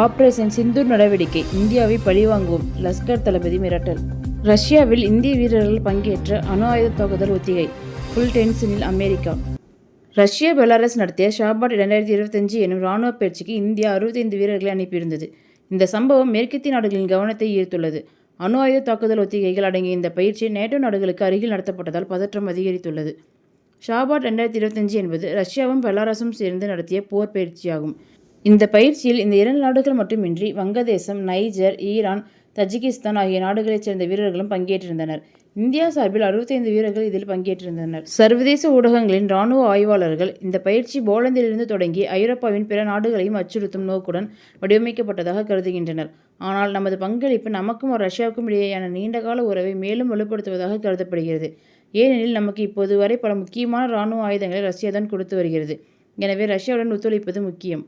Operation Sindoor நடவடிக்கை. இந்தியாவை பழிவாங்குவோம் லஷ்கர் தளபதி மிரட்டல். ரஷ்யாவில் இந்திய வீரர்கள் பங்கேற்ற அணு ஆயுத தாக்குதல் ஒத்திகை. ஃபுல் டென்ஷனில் அமெரிக்கா. ரஷ்யா பெலாரஸ் நடத்திய ஷாபாட் இரண்டாயிரத்தி இருபத்தஞ்சு எனும் இராணுவ பயிற்சிக்கு இந்தியா அறுபத்தைந்து வீரர்களை அனுப்பியிருந்தது. இந்த சம்பவம் மேற்கத்திய நாடுகளின் கவனத்தை ஈர்த்துள்ளது. அணு ஆயுத தாக்குதல் ஒத்திகைகள் அடங்கிய இந்த பயிற்சி நேட்டோ நாடுகளுக்கு அருகில் நடத்தப்பட்டதால் பதற்றம் அதிகரித்துள்ளது. ஷாபாட் ரெண்டாயிரத்தி இருபத்தஞ்சு என்பது ரஷ்யாவும் பெலாரஸும் சேர்ந்து நடத்திய போர் பயிற்சியாகும். இந்த பயிற்சியில் இந்த இரண்டு நாடுகள் மட்டுமின்றி வங்கதேசம் நைஜர் ஈரான் தஜிகிஸ்தான் ஆகிய நாடுகளைச் சேர்ந்த வீரர்களும் பங்கேற்றிருந்தனர். இந்தியா சார்பில் அறுபத்தைந்து வீரர்கள் இதில் பங்கேற்றிருந்தனர். சர்வதேச ஊடகங்களின் இராணுவ ஆய்வாளர்கள் இந்த பயிற்சி போலந்திலிருந்து தொடங்கி ஐரோப்பாவின் பிற நாடுகளையும் அச்சுறுத்தும் நோக்குடன் வடிவமைக்கப்பட்டதாக கருதுகின்றனர். ஆனால் நமது பங்களிப்பு நமக்கும் ரஷ்யாவுக்கும் இடையேயான நீண்டகால உறவை மேலும் வலுப்படுத்துவதாக கருதப்படுகிறது. ஏனெனில் நமக்கு இப்போது வரை பல முக்கியமான இராணுவ ஆயுதங்களை ரஷ்யா தான் கொடுத்து வருகிறது. எனவே ரஷ்யாவுடன் ஒத்துழைப்பது முக்கியம்.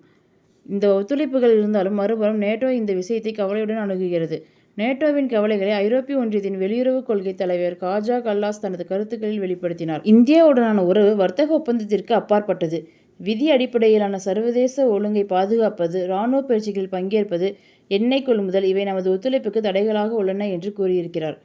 இந்த ஒத்துழைப்புகள் இருந்தாலும் மறுபுறம் நேட்டோ இந்த விஷயத்தை கவலையுடன் அணுகுகிறது. நேட்டோவின் கவலைகளை ஐரோப்பிய ஒன்றியத்தின் வெளியுறவு கொள்கை தலைவர் காஜா கல்லாஸ் தனது கருத்துக்களில் வெளிப்படுத்தினார். இந்தியாவுடனான உறவு வர்த்தக ஒப்பந்தத்திற்கு அப்பாற்பட்டது. விதி அடிப்படையிலான சர்வதேச ஒழுங்கை பாதுகாப்பது இராணுவ பயிற்சிகளில் பங்கேற்பது எண்ணெய் கொள்முதல் இவை நமது ஒத்துழைப்புக்கு தடைகளாக உள்ளன என்று கூறியிருக்கிறார்.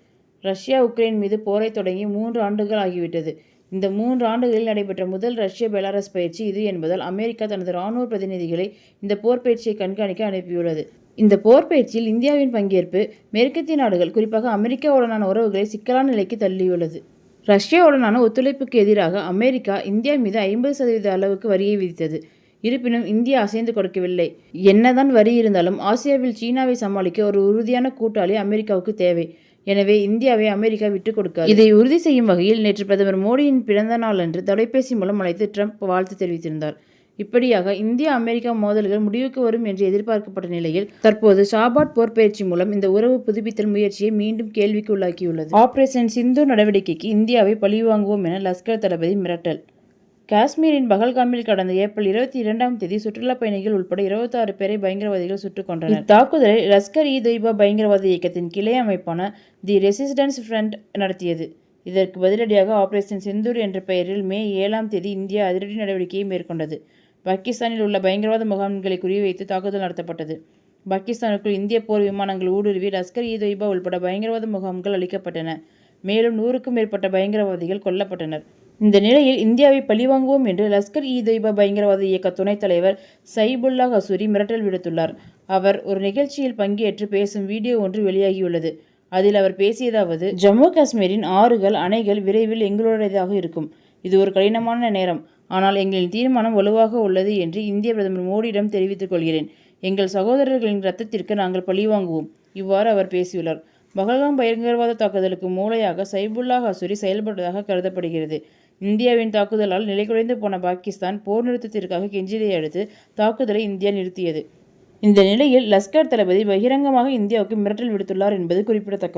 ரஷ்யா உக்ரைன் மீது போரை தொடங்கி மூன்று ஆண்டுகள் ஆகிவிட்டது. இந்த மூன்று ஆண்டுகளில் நடைபெற்ற முதல் ரஷ்ய பெலாரஸ் பயிற்சி இது என்பதால் அமெரிக்கா தனது இராணுவ பிரதிநிதிகளை இந்த போர் பயிற்சியை கண்காணிக்க அனுப்பியுள்ளது. இந்த போர் பயிற்சியில் இந்தியாவின் பங்கேற்பு மேற்கத்திய நாடுகள் குறிப்பாக அமெரிக்காவுடனான உறவுகளை சிக்கலான நிலைக்கு தள்ளியுள்ளது. ரஷ்யாவுடனான ஒத்துழைப்புக்கு எதிராக அமெரிக்கா இந்தியா மீது ஐம்பது சதவீத அளவுக்கு வரியை விதித்தது. இருப்பினும் இந்தியா அசைந்து கொடுக்கவில்லை. என்னதான் வரி இருந்தாலும் ஆசியாவில் சீனாவை சமாளிக்க ஒரு உறுதியான கூட்டாளி அமெரிக்காவுக்கு தேவை. எனவே இந்தியாவை அமெரிக்கா விட்டுக் கொடுக்காது. இதை உறுதி செய்யும் வகையில் நேற்று பிரதமர் மோடியின் பிறந்த நாளன்று தொலைபேசி மூலம் அழைத்து ட்ரம்ப் வாழ்த்து தெரிவித்திருந்தார். இப்படியாக இந்தியா அமெரிக்கா மோதல்கள் முடிவுக்கு வரும் என்று எதிர்பார்க்கப்பட்ட நிலையில் தற்போது ஷாபாட் போர் பயிற்சி மூலம் இந்த உறவு புதுப்பித்தல் முயற்சியை மீண்டும் கேள்விக்கு உள்ளாக்கியுள்ளது ஆபரேஷன் சிந்து நடவடிக்கைக்கு இந்தியாவை பழிவாங்குவோம் என லஷ்கர் தளபதி மிரட்டல். காஷ்மீரின் பகல்காமில் கடந்த ஏப்ரல் இருபத்தி இரண்டாம் தேதி சுற்றுலா பயணிகள் உட்பட இருபத்தாறு பேரை பயங்கரவாதிகள் சுட்டுக் கொண்டனர் இத்தாக்குதலை லஷ்கர் இ தொய்பா பயங்கரவாத இயக்கத்தின் கிளை அமைப்பான தி ரெசிஸ்டன்ஸ் ஃப்ரண்ட் நடத்தியது. இதற்கு பதிலடியாக ஆபரேஷன் செந்தூர் என்ற பெயரில் மே ஏழாம் தேதி இந்தியா அதிரடி நடவடிக்கையை மேற்கொண்டது. பாகிஸ்தானில் உள்ள பயங்கரவாத முகாம்களை குறிவைத்து தாக்குதல் நடத்தப்பட்டது. பாகிஸ்தானுக்குள் இந்திய போர் விமானங்கள் ஊடுருவி லஷ்கர் இ தொய்பா உள்பட பயங்கரவாத முகாம்கள் அளிக்கப்பட்டன. மேலும் நூறுக்கும் மேற்பட்ட பயங்கரவாதிகள் கொல்லப்பட்டனர். இந்த நிலையில் இந்தியாவை பழிவாங்குவோம் என்று லஷ்கர் இ தொய்பா பயங்கரவாத இயக்க துணைத் தலைவர் சைபுல்லா ஹசூரி மிரட்டல் விடுத்துள்ளார். அவர் ஒரு நிகழ்ச்சியில் பங்கேற்று பேசும் வீடியோ ஒன்று வெளியாகியுள்ளது. அதில் அவர் பேசியதாவது ஜம்மு காஷ்மீரின் ஆறுகள் அணைகள் விரைவில் எங்களுடையதாக இருக்கும். இது ஒரு கடினமான நேரம். ஆனால் எங்களின் தீர்மானம் வலுவாக உள்ளது என்று இந்திய பிரதமர் மோடியிடம் தெரிவித்துக் கொள்கிறேன். எங்கள் சகோதரர்களின் ரத்தத்திற்கு நாங்கள் பழிவாங்குவோம் இவ்வாறு அவர் பேசியுள்ளார். பகல்காம் பயங்கரவாத தாக்குதலுக்கு மூளையாக சைபுல்லா ஹசூரி செயல்பட்டதாக கருதப்படுகிறது. இந்தியாவின் தாக்குதலால் நிலைகுலைந்து போன பாகிஸ்தான் போர் நிறுத்தத்திற்காக கெஞ்சியதை அடுத்து தாக்குதலை இந்தியா நிறுத்தியது. இந்த நிலையில் லஷ்கர் தளபதி பகிரங்கமாக இந்தியாவுக்கு மிரட்டல் விடுத்துள்ளார் என்பது குறிப்பிடத்தக்கது.